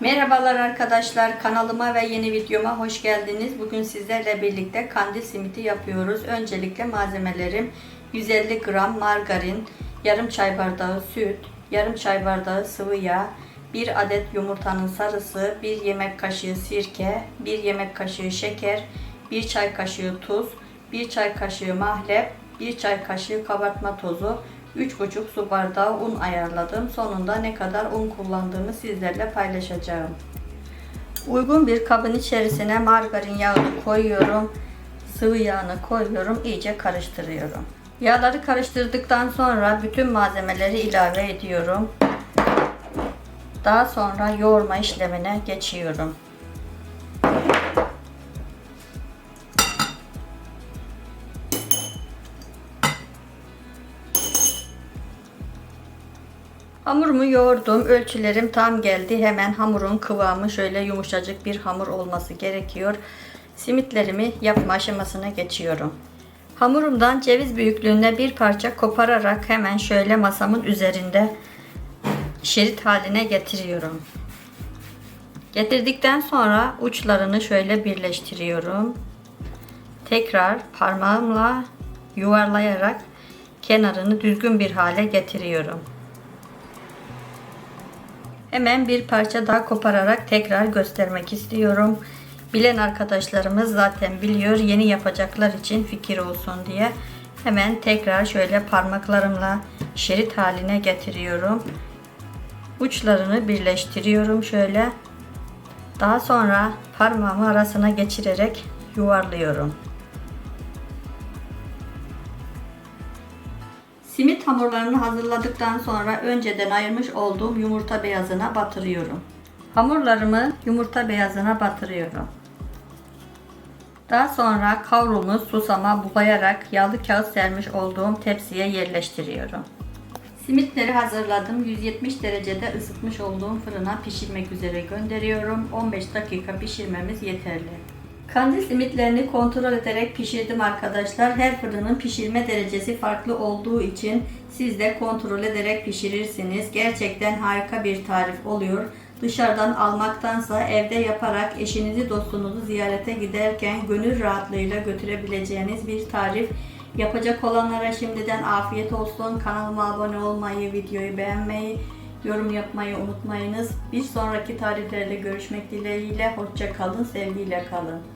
Merhabalar arkadaşlar kanalıma ve yeni videoma hoş geldiniz. Bugün sizlerle birlikte kandil simiti yapıyoruz. Öncelikle malzemelerim 150 gram margarin, yarım çay bardağı süt, yarım çay bardağı sıvı yağ, 1 adet yumurtanın sarısı, 1 yemek kaşığı sirke, 1 yemek kaşığı şeker, 1 çay kaşığı tuz, 1 çay kaşığı mahlep, 1 çay kaşığı kabartma tozu, 3,5 su bardağı un ayarladım. Sonunda ne kadar un kullandığımı sizlerle paylaşacağım. Uygun bir kabın içerisine margarin yağını koyuyorum. Sıvı yağını koyuyorum. iyice karıştırıyorum. Yağları karıştırdıktan sonra bütün malzemeleri ilave ediyorum. Daha sonra yoğurma işlemine geçiyorum. Hamurumu yoğurdum. Ölçülerim tam geldi. Hemen hamurun kıvamı şöyle yumuşacık bir hamur olması gerekiyor. Simitlerimi yapma aşamasına geçiyorum. Hamurumdan ceviz büyüklüğünde bir parça kopararak hemen şöyle masamın üzerinde şerit haline getiriyorum. Getirdikten sonra uçlarını şöyle birleştiriyorum. Tekrar parmağımla yuvarlayarak kenarını düzgün bir hale getiriyorum. Hemen bir parça daha kopararak tekrar göstermek istiyorum. Bilen arkadaşlarımız zaten biliyor. Yeni yapacaklar için fikir olsun diye. Hemen tekrar şöyle parmaklarımla şerit haline getiriyorum. Uçlarını birleştiriyorum şöyle. Daha sonra parmağımı arasına geçirerek yuvarlıyorum. Simit hamurlarını hazırladıktan sonra önceden ayırmış olduğum yumurta beyazına batırıyorum. Hamurlarımı yumurta beyazına batırıyorum. Daha sonra kavrulmuş susama bulayarak yağlı kağıt sermiş olduğum tepsiye yerleştiriyorum. Simitleri hazırladım. 170 derecede ısıtmış olduğum fırına pişirmek üzere gönderiyorum. 15 dakika pişirmemiz yeterli. Kandil simitlerini kontrol ederek pişirdim arkadaşlar. Her fırının pişirme derecesi farklı olduğu için siz de kontrol ederek pişirirsiniz. Gerçekten harika bir tarif oluyor. Dışarıdan almaktansa evde yaparak eşinizi dostunuzu ziyarete giderken gönül rahatlığıyla götürebileceğiniz bir tarif. Yapacak olanlara şimdiden afiyet olsun. Kanalıma abone olmayı, videoyu beğenmeyi, yorum yapmayı unutmayınız. Bir sonraki tariflerle görüşmek dileğiyle. Hoşça kalın, sevgiyle kalın.